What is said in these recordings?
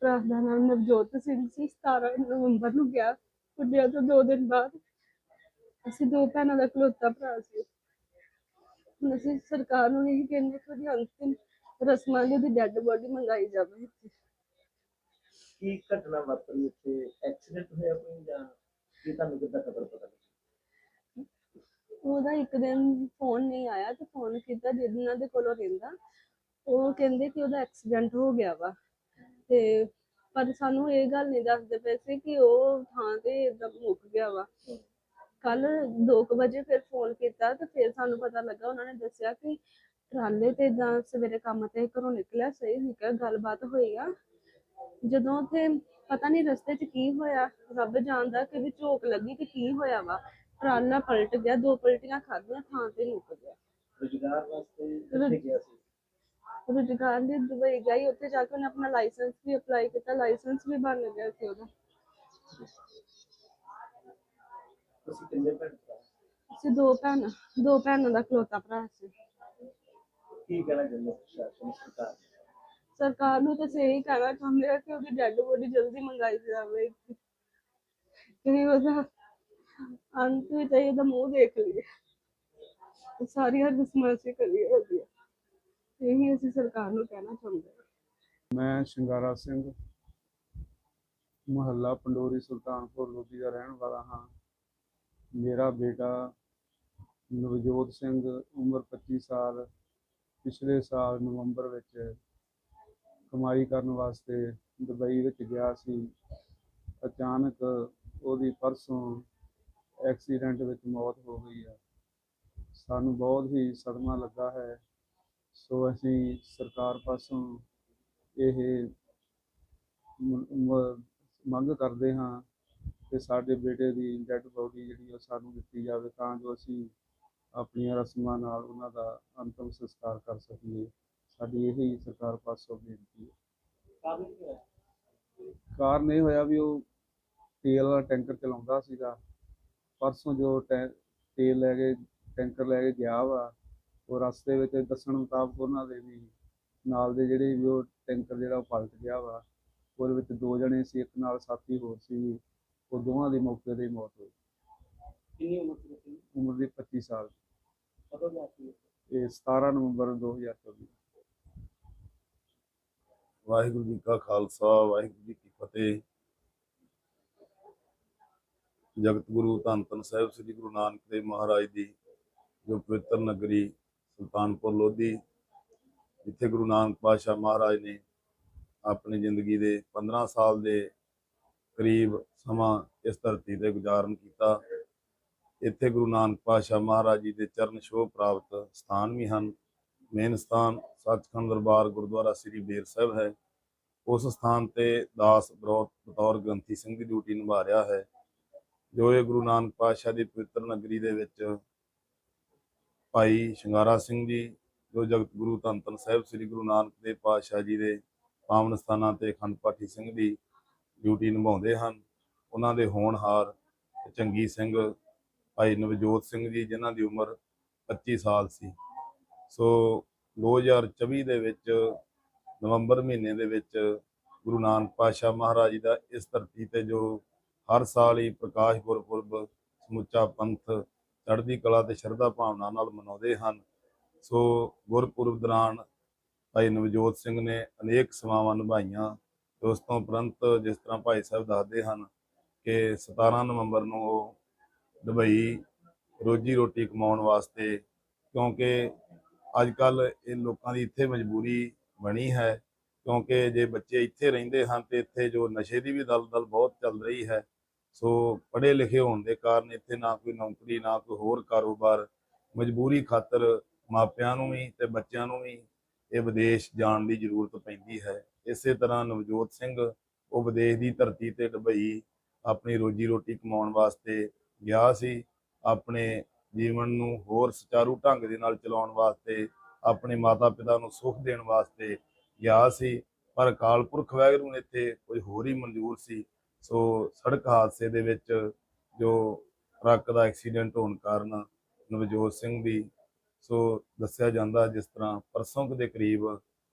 ਭਰਾ ਦਾ ਨਾਮ ਨਵਜੋਤ ਸਿੰਘ ਸੀ 17 ਨਵੰਬਰ ਨੂੰ ਗਿਆ ਉੱਡਿਆ ਤੋਂ ਦੋ ਦਿਨ ਬਾਅਦ ਅਸੀਂ ਦੋ ਭੈਣਾਂ ਦਾ ਇਕਲੌਤਾ ਭਰਾ ਸੀ। ਹੁਣ ਅਸੀਂ ਸਰਕਾਰ ਨੂੰ ਇਹ ਕਹਿੰਦੇ ਕਿ ਉਹਦੀ ਅੰਤਿਮ ਰਸਮਾਂ ਲਈ ਉਹਦੀ ਡੈੱਡ ਬੋਡੀ ਮੰਗਾਈ ਜਾਵੇ। ਕੀ ਘਟਨਾ ਵਾਪਰੀ ਉੱਥੇ ਐਕਸੀਡੈਂਟ ਹੋਇਆ ਕੋਈ ਜਾਂ ਕੀ ਤੁਹਾਨੂੰ ਕਿੱਦਾਂ ਖਬਰ ਪਤਾ ਲੱਗੀ? ਉਹਦਾ ਇੱਕ ਦਿਨ ਫੋਨ ਨਹੀਂ ਆਇਆ ਤੇ ਫੋਨ ਕੀਤਾ ਜਿਹਨਾਂ ਦੇ ਕੋਲੋਂ ਰਹਿੰਦਾ। ਉਹ ਕਹਿੰਦੇ ਕਿ ਉਹਦਾ ਐਕਸੀਡੈਂਟ ਹੋ ਗਿਆ ਵਾ। ਤੇ ਪਰ ਸਾਨੂੰ ਇਹ ਗੱਲ ਨਹੀਂ ਦੱਸਦੇ ਪਏ ਸੀ ਕਿ ਉਹ ਥਾਂ ਤੇ ਏਦਾਂ ਮੁੱਕ ਗਿਆ ਵਾ। ਕੱਲ 2 ਵਜੇ ਫਿਰ ਫੋਨ ਕੀਤਾ ਤੇ ਫਿਰ ਸਾਨੂੰ ਪਤਾ ਲੱਗਾ ਉਹਨਾਂ ਨੇ ਦੱਸਿਆ ਕਿ ਟਰਾਲੇ ਤੇ ਇਦਾਂ ਸਵੇਰੇ ਕੰਮ ਤੇ ਘਰੋਂ ਨਿਕਲਿਆ ਸਹੀ ਨਿਕਲ ਗੱਲਬਾਤ ਹੋਈ ਆ। ਜਦੋਂ ਉੱਥੇ ਪਤਾ ਨਹੀਂ ਰਸਤੇ 'ਚ ਕੀ ਹੋਇਆ ਰੱਬ ਜਾਣਦਾ ਕਿ ਵੀ ਝੋਕ ਲੱਗੀ ਕਿ ਕੀ ਹੋਇਆ ਵਾ। ਟਰਾਲਾ ਪਲਟ ਗਿਆ ਦੋ ਪਲਟੀਆਂ ਖਾਧੀਆਂ ਥਾਂ ਤੇ ਮੁੱਕ ਗਿਆ। ਰੁਜ਼ਗਾਰ ਵਾਸਤੇ ਕਿੱਥੇ ਗਿਆ ਸੀ? ਰੁਜ਼ਗਾਰ ਲਈ ਦੁਬਈ ਗਈ ਉੱਥੇ ਜਾ ਕੇ ਉਹਨੇ ਆਪਣਾ ਲਾਇਸੈਂਸ ਵੀ ਅਪਲਾਈ ਕੀਤਾ ਲਾਇਸੈਂਸ ਵੀ ਬਣ ਗਿਆ ਸੀ ਉਹਦਾ। ਤੁਸੀਂ ਕਿੰਨੇ ਭੈਣ ਭਰਾ? ਅਸੀਂ ਦੋ ਭੈਣਾਂ ਦੋ ਭੈਣਾਂ ਦਾ ਇਕਲੌਤਾ ਭਰਾ ਸੀ। ਕੀ ਕਹਿਣਾ ਚਾਹੁੰਦੇ ਹੋ ਪ੍ਰਸ਼ਾਸਨ ਸਰਕਾਰ? ਨੂੰ? ਸਰਕਾਰ ਨੂੰ ਤਾਂ ਸਹੀ ਕਹਿਣਾ ਚਾਹੁੰਦੇ ਆ ਕਿ ਉਹਦੀ ਡੈੱਡ ਬੋਡੀ ਜਲਦੀ ਮੰਗਾਈ ਜਾਵੇ। ਕਿ ਉਹਦਾ ਅੰਤ ਵਿੱਚ ਅਸੀਂ ਉਹਦਾ ਮੂੰਹ ਦੇਖ ਲਈਏ। ਸਾਰੀਆਂ ਰਸਮਾਂ ਅਸੀਂ ਕਰੀਏ ਉਹਦੀਆਂ ਇਹੀ ਅਸੀਂ ਸਰਕਾਰ ਨੂੰ ਕਹਿਣਾ ਚਾਹੁੰਦੇ ਹਾਂ। ਮੈਂ ਸ਼ਿੰਗਾਰਾ ਸਿੰਘ, ਮੁਹੱਲਾ ਪੰਡੋਰੀ ਸੁਲਤਾਨਪੁਰ ਲੋਧੀ ਦਾ ਰਹਿਣ ਵਾਲਾ ਹਾਂ। ਮੇਰਾ ਬੇਟਾ ਨਵਜੋਤ ਸਿੰਘ, ਉਮਰ 25 ਸਾਲ, ਪਿਛਲੇ ਸਾਲ ਨਵੰਬਰ ਵਿੱਚ ਕਮਾਈ ਕਰਨ ਵਾਸਤੇ ਦੁਬਈ ਵਿੱਚ ਗਿਆ ਸੀ। ਅਚਾਨਕ ਉਹਦੀ ਪਰਸੋਂ ਐਕਸੀਡੈਂਟ ਵਿੱਚ ਮੌਤ ਹੋ ਗਈ ਹੈ। ਸਾਨੂੰ ਬਹੁਤ ਹੀ ਸਦਮਾ ਲੱਗਾ ਹੈ। ਸੋ ਅਸੀਂ ਸਰਕਾਰ ਪਾਸੋਂ ਇਹ ਮੰਗ ਕਰਦੇ ਹਾਂ ਕਿ ਸਾਡੇ ਬੇਟੇ ਦੀ ਡੈੱਡ ਬੋਡੀ ਜਿਹੜੀ ਉਹ ਸਾਨੂੰ ਦਿੱਤੀ ਜਾਵੇ ਤਾਂ ਜੋ ਅਸੀਂ ਆਪਣੀਆਂ ਰਸਮਾਂ ਨਾਲ ਉਹਨਾਂ ਦਾ ਅੰਤਮ ਸੰਸਕਾਰ ਕਰ ਸਕੀਏ। ਸਾਡੀ ਇਹੀ ਸਰਕਾਰ ਪਾਸੋਂ ਬੇਨਤੀ ਹੈ। ਕਾਰਨ ਇਹ ਹੋਇਆ ਵੀ ਉਹ ਤੇਲ ਵਾਲਾ ਟੈਂਕਰ ਚਲਾਉਂਦਾ ਸੀਗਾ। ਪਰਸੋਂ ਜੋ ਟੈ- ਤੇਲ ਲੈ ਕੇ, ਟੈਂਕਰ ਲੈ ਕੇ ਗਿਆ ਵਾ ਉਹ ਰਸਤੇ ਵਿੱਚ ਦੱਸਣ ਮੁਤਾਬਕ ਉਹਨਾਂ ਦੇ ਵੀ ਨਾਲ ਦੇ ਜਿਹੜੇ ਵੀ ਉਹ ਟੈਂਕਰ ਜਿਹੜਾ ਉਹ ਪਲਟ ਗਿਆ ਵਾ ਉਹਦੇ ਵਿੱਚ ਦੋ ਜਣੇ ਸੀ ਇੱਕ ਨਾਲ ਸਾਥੀ ਹੋਰ ਸੀ ਉਹ ਦੋਵਾਂ ਦੀ ਮੌਕੇ ਤੇ ਹੀ ਮੌਤ ਹੋਈ। ਕਿੰਨੀ ਉਮਰ ਸੀ ਉਮਰ ਦੀ 25 ਸਾਲ। ਕਦੋਂ ਸੀ ਇਹ 17 ਨਵੰਬਰ 2024 ਵਾਹਿਗੁਰੂ ਜੀ ਕਾ ਖਾਲਸਾ ਵਾਹਿਗੁਰੂ ਜੀ ਕੀ ਫਤਿਹ। ਜਗਤ ਗੁਰੂ ਧੰਨ ਧੰਨ ਸਾਹਿਬ ਸ੍ਰੀ ਗੁਰੂ ਨਾਨਕ ਦੇਵ ਮਹਾਰਾਜ ਦੀ ਜੋ ਪਵਿੱਤਰ ਨਗਰੀ ਸੁਲਤਾਨਪੁਰ ਲੋਧੀ, ਜਿੱਥੇ ਗੁਰੂ ਨਾਨਕ ਪਾਤਸ਼ਾਹ ਮਹਾਰਾਜ ਨੇ ਆਪਣੀ ਜ਼ਿੰਦਗੀ ਦੇ 15 ਸਾਲ ਦੇ ਕਰੀਬ ਸਮਾਂ ਇਸ ਧਰਤੀ ਤੇ ਗੁਜ਼ਾਰਨ ਕੀਤਾ। ਇੱਥੇ ਗੁਰੂ ਨਾਨਕ ਪਾਤਸ਼ਾਹ ਮਹਾਰਾਜ ਜੀ ਦੇ ਚਰਨ ਛੋਹ ਪ੍ਰਾਪਤ ਸਥਾਨ ਵੀ ਹਨ। ਮੇਨ ਸਥਾਨ ਸੱਚਖੰਡ ਦਰਬਾਰ ਗੁਰਦੁਆਰਾ ਸ੍ਰੀ ਬੇਰ ਸਾਹਿਬ ਹੈ। ਉਸ ਸਥਾਨ ਤੇ ਦਾਸ ਬਰੋਤ ਬਤੌਰ ਗ੍ਰੰਥੀ ਸਿੰਘ ਦੀ ਡਿਊਟੀ ਨਿਭਾ ਰਿਹਾ ਹੈ, ਜੋ ਇਹ ਗੁਰੂ ਨਾਨਕ ਪਾਤਸ਼ਾਹ ਦੀ ਪਵਿੱਤਰ ਨਗਰੀ ਦੇ ਵਿੱਚ ਭਾਈ ਸ਼ਿੰਗਾਰਾ ਸਿੰਘ ਜੀ, ਜੋ ਜਗਤ ਗੁਰੂ ਧੰਨ ਧੰਨ ਸਾਹਿਬ ਸ੍ਰੀ ਗੁਰੂ ਨਾਨਕ ਦੇਵ ਪਾਤਸ਼ਾਹ ਜੀ ਦੇ ਪਾਵਨ ਸਥਾਨਾਂ ਤੇ ਅਖੰਡ ਪਾਠੀ ਸਿੰਘ ਦੀ ਡਿਊਟੀ ਨਿਭਾਉਂਦੇ ਹਨ, ਉਹਨਾਂ ਦੇ ਹੋਣਹਾਰ ਚੰਗੀ ਸਿੰਘ ਭਾਈ ਨਵਜੋਤ ਸਿੰਘ ਜੀ, ਜਿਨ੍ਹਾਂ ਦੀ ਉਮਰ 25 ਸਾਲ ਸੀ। ਸੋ 2024 ਦੇ ਵਿੱਚ ਨਵੰਬਰ ਮਹੀਨੇ ਦੇ ਵਿੱਚ ਗੁਰੂ ਨਾਨਕ ਪਾਤਸ਼ਾਹ ਮਹਾਰਾਜ ਜੀ ਦਾ ਇਸ ਧਰਤੀ ਤੇ ਜੋ ਹਰ ਸਾਲ ਹੀ ਪ੍ਰਕਾਸ਼ ਗੁਰਪੁਰਬ ਸਮੁੱਚਾ ਪੰਥ ਚੜ੍ਹਦੀ ਕਲਾ ਤੇ ਸ਼ਰਧਾ ਭਾਵਨਾ ਨਾਲ ਮਨਾਉਂਦੇ ਹਨ। ਸੋ ਗੁਰਪੁਰਬ ਦੌਰਾਨ ਭਾਈ ਨਵਜੋਤ ਸਿੰਘ ਨੇ ਅਨੇਕ ਸੇਵਾਵਾਂ ਨਿਭਾਈਆਂ। ਤੇ ਉਸ ਤੋਂ ਉਪਰੰਤ ਜਿਸ ਤਰ੍ਹਾਂ ਭਾਈ ਸਾਹਿਬ ਦੱਸਦੇ ਹਨ ਕਿ 17 ਨਵੰਬਰ ਨੂੰ ਉਹ ਦੁਬਈ ਰੋਜੀ ਰੋਟੀ ਕਮਾਉਣ ਵਾਸਤੇ, ਕਿਉਂਕਿ ਅੱਜ ਕੱਲ ਇਹ ਲੋਕਾਂ ਦੀ ਇੱਥੇ ਮਜਬੂਰੀ ਬਣੀ ਹੈ, ਕਿਉਂਕਿ ਜੇ ਬੱਚੇ ਇੱਥੇ ਰਹਿੰਦੇ ਹਨ ਤੇ ਇੱਥੇ ਜੋ ਨਸ਼ੇ ਦੀ ਵੀ ਦਲਦਲ ਬਹੁਤ ਚੱਲ ਰਹੀ ਹੈ ਸੋ ਪੜ੍ਹੇ ਲਿਖੇ ਹੋਣ ਦੇ ਕਾਰਨ ਇੱਥੇ ਨਾ ਕੋਈ ਨੌਕਰੀ, ਨਾ ਕੋਈ ਹੋਰ ਕਾਰੋਬਾਰ ਮਜਬੂਰੀ ਖਾਤਰ ਮਾਪਿਆਂ ਨੂੰ ਵੀ ਤੇ ਬੱਚਿਆਂ ਨੂੰ ਵੀ ਇਹ ਵਿਦੇਸ਼ ਜਾਣ ਦੀ ਜ਼ਰੂਰਤ ਪੈਂਦੀ ਹੈ। ਇਸੇ ਤਰ੍ਹਾਂ ਨਵਜੋਤ ਸਿੰਘ ਉਹ ਵਿਦੇਸ਼ ਦੀ ਧਰਤੀ ਤੇ ਦੁਬਈ ਆਪਣੀ ਰੋਜੀ ਰੋਟੀ ਕਮਾਉਣ ਵਾਸਤੇ ਗਿਆ ਸੀ। ਆਪਣੇ ਜੀਵਨ ਨੂੰ ਹੋਰ ਸੁਚਾਰੂ ਢੰਗ ਦੇ ਨਾਲ ਚਲਾਉਣ ਵਾਸਤੇ, ਆਪਣੇ ਮਾਤਾ ਪਿਤਾ ਨੂੰ ਸੁੱਖ ਦੇਣ ਵਾਸਤੇ ਗਿਆ ਸੀ। ਪਰ ਅਕਾਲ ਪੁਰਖ ਵਾਹਿਗੁਰੂ ਨੇ ਇੱਥੇ ਕੋਈ ਹੋਰ ਹੀ ਮਨਜ਼ੂਰ ਸੀ। ਸੋ ਸੜਕ ਹਾਦਸੇ ਦੇ ਵਿੱਚ ਜੋ ਟਰੱਕ ਦਾ ਐਕਸੀਡੈਂਟ ਹੋਣ ਕਾਰਨ ਨਵਜੋਤ ਸਿੰਘ ਦੀ, ਸੋ ਦੱਸਿਆ ਜਾਂਦਾ ਜਿਸ ਤਰ੍ਹਾਂ ਪਰਸੋਂ ਕੁ ਦੇ ਕਰੀਬ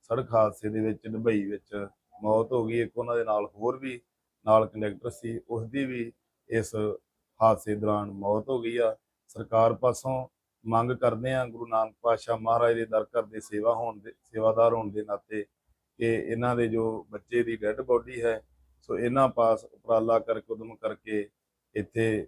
ਸੜਕ ਹਾਦਸੇ ਦੇ ਵਿੱਚ ਡਬਈ ਵਿੱਚ ਮੌਤ ਹੋ ਗਈ। ਇੱਕ ਉਹਨਾਂ ਦੇ ਨਾਲ ਹੋਰ ਵੀ ਨਾਲ ਕੰਡਕਟਰ ਸੀ ਉਸ ਦੀ ਵੀ ਇਸ ਹਾਦਸੇ ਦੌਰਾਨ ਮੌਤ ਹੋ ਗਈ ਆ। ਸਰਕਾਰ ਪਾਸੋਂ ਮੰਗ ਕਰਦੇ ਆ ਗੁਰੂ ਨਾਨਕ ਪਾਤਸ਼ਾਹ ਮਹਾਰਾਜ ਦੇ ਦਰ ਘਰ ਦੇ ਸੇਵਾ ਹੋਣ ਦੇ, ਸੇਵਾਦਾਰ ਹੋਣ ਦੇ ਨਾਤੇ ਕਿ ਇਹਨਾਂ ਦੇ ਜੋ ਬੱਚੇ ਦੀ ਡੈੱਡ ਬੋਡੀ ਹੈ ਸੋ ਇਹਨਾਂ ਪਾਸ ਉਪਰਾਲਾ ਕਰਕੇ, ਉਦਮ ਕਰਕੇ ਇੱਥੇ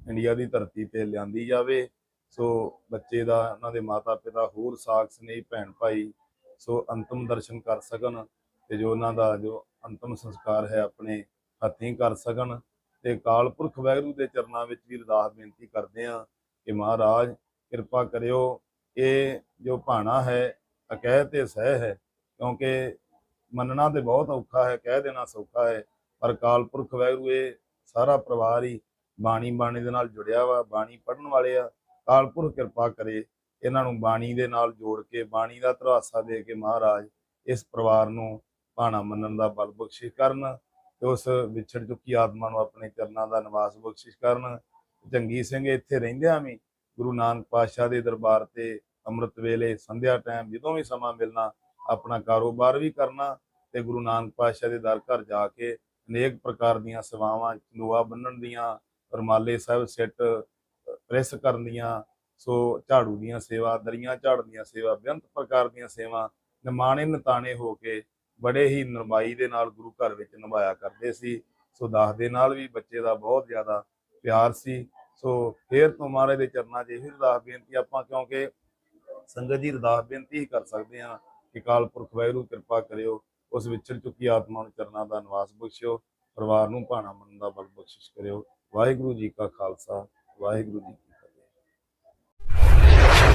ਇੰਡੀਆ ਦੀ ਧਰਤੀ ਤੇ ਲਿਆਂਦੀ ਜਾਵੇ। ਸੋ ਬੱਚੇ ਦਾ, ਉਹਨਾਂ ਦੇ ਮਾਤਾ ਪਿਤਾ ਹੋਰ ਸਾਖ ਸਨੇਹੀ ਭੈਣ ਭਾਈ ਸੋ ਅੰਤਮ ਦਰਸ਼ਨ ਕਰ ਸਕਣ ਤੇ ਜੋ ਉਹਨਾਂ ਦਾ ਜੋ ਅੰਤਮ ਸੰਸਕਾਰ ਹੈ, ਆਪਣੇ ਹੱਥੀਂ ਕਰ ਸਕਣ। ਤੇ ਕਾਲ ਪੁਰਖ ਵਾਹਿਗੁਰੂ ਦੇ ਚਰਨਾਂ ਵਿੱਚ ਵੀ ਅਰਦਾਸ ਬੇਨਤੀ ਕਰਦੇ ਆ ਕਿ ਮਹਾਰਾਜ, ਕਿਰਪਾ ਕਰਿਓ। ਇਹ ਜੋ ਭਾਣਾ ਹੈ, ਅਕਹਿ ਤੇ ਸਹਿ ਹੈ, ਕਿਉਂਕਿ ਮੰਨਣਾ ਤੇ ਬਹੁਤ ਔਖਾ ਹੈ, ਕਹਿ ਦੇਣਾ ਸੌਖਾ ਹੈ, ਪਰ ਕਾਲ ਪੁਰਖ ਵਾਹਿਗੁਰੂ ਇਹ ਸਾਰਾ ਪਰਿਵਾਰ ਹੀ ਬਾਣੀ ਬਾਣੀ ਦੇ ਨਾਲ ਜੁੜਿਆ ਵਾ, ਬਾਣੀ ਪੜਨ ਵਾਲੇ ਆ। ਕਾਲ ਪੁਰਖ ਕਿਰਪਾ ਕਰੇ ਇਹਨਾਂ ਨੂੰ ਬਾਣੀ ਦੇ ਨਾਲ ਜੋੜ ਕੇ, ਬਾਣੀ ਦਾ ਧਰਾਸਾ ਦੇ ਕੇ ਮਹਾਰਾਜ ਇਸ ਪਰਿਵਾਰ ਨੂੰ ਭਾਣਾ ਮੰਨਣ ਦਾ ਬਲ ਬਖਸ਼ਿਸ਼ ਕਰਨ ਤੇ ਉਸ ਵਿਛੜ ਚੁੱਕੀ ਆਤਮਾ ਨੂੰ ਆਪਣੇ ਚਰਨਾਂ ਦਾ ਨਿਵਾਸ ਬਖਸ਼ਿਸ਼ ਕਰਨ। ਚੰਗੀ ਸਿੰਘ ਇੱਥੇ ਰਹਿੰਦਿਆਂ ਵੀ ਗੁਰੂ ਨਾਨਕ ਪਾਤਸ਼ਾਹ ਦੇ ਦਰਬਾਰ ਤੇ ਅੰਮ੍ਰਿਤ ਵੇਲੇ ਸੰਧਿਆ ਟਾਈਮ ਜਦੋਂ ਵੀ ਸਮਾਂ ਮਿਲਣਾ ਆਪਣਾ ਕਾਰੋਬਾਰ ਵੀ ਕਰਨਾ ਤੇ ਗੁਰੂ ਨਾਨਕ ਪਾਤਸ਼ਾਹ ਦੇ ਦਰ ਘਰ ਜਾ ਕੇ ਅਨੇਕ ਪ੍ਰਕਾਰ ਦੀਆਂ ਸੇਵਾਵਾਂ, ਲੋਹਾ ਬੰਨਣ ਦੀਆਂ, ਰਮਾਲੇ ਸਾਹਿਬ ਸੈੱਟ, ਪ੍ਰੈਸ ਕਰਨ ਦੀਆਂ, ਸੋ ਝਾੜੂ ਦੀਆਂ ਸੇਵਾ, ਦਰੀਆਂ ਝਾੜਨ ਦੀਆਂ ਸੇਵਾ, ਬੇਅੰਤ ਪ੍ਰਕਾਰ ਦੀਆਂ ਸੇਵਾ ਨਿਮਾਣੇ ਨਤਾਣੇ ਹੋ ਕੇ ਬੜੇ ਹੀ ਨਰਮਾਈ ਦੇ ਨਾਲ ਗੁਰੂ ਘਰ ਵਿੱਚ ਨਿਭਾਇਆ ਕਰਦੇ ਸੀ। ਸੋ ਦਾਸ ਦੇ ਨਾਲ ਵੀ ਬੱਚੇ ਦਾ ਬਹੁਤ ਜ਼ਿਆਦਾ ਪਿਆਰ ਸੀ। ਸੋ ਫੇਰ ਤੋਂ ਮਹਾਰਾਜ ਦੇ ਚਰਨਾਂ 'ਚ ਇਹ ਅਰਦਾਸ ਬੇਨਤੀ ਆਪਾਂ ਕਿਉਂਕਿ ਸੰਗਤ ਜੀ ਅਰਦਾਸ ਬੇਨਤੀ ਹੀ ਕਰ ਸਕਦੇ ਹਾਂ। ਅਕਾਲ ਪੁਰਖ ਵਾਹਿਗੁਰੂ, ਕਿਰਪਾ ਕਰਿਓ, ਉਸ ਵਿਛੜ ਚੁੱਕੀ ਆਤਮਾ ਨੂੰ ਚਰਨਾਂ ਦਾ ਨਿਵਾਸ ਬਖਸ਼ਿਓ, ਪਰਿਵਾਰ ਨੂੰ ਭਾਣਾ ਮੰਨਣ ਦਾ ਬਲ ਬਖਸ਼ਿਸ਼ ਕਰਿਓ। ਵਾਹਿਗੁਰੂ ਜੀ ਕਾ ਖਾਲਸਾ, ਵਾਹਿਗੁਰੂ ਜੀ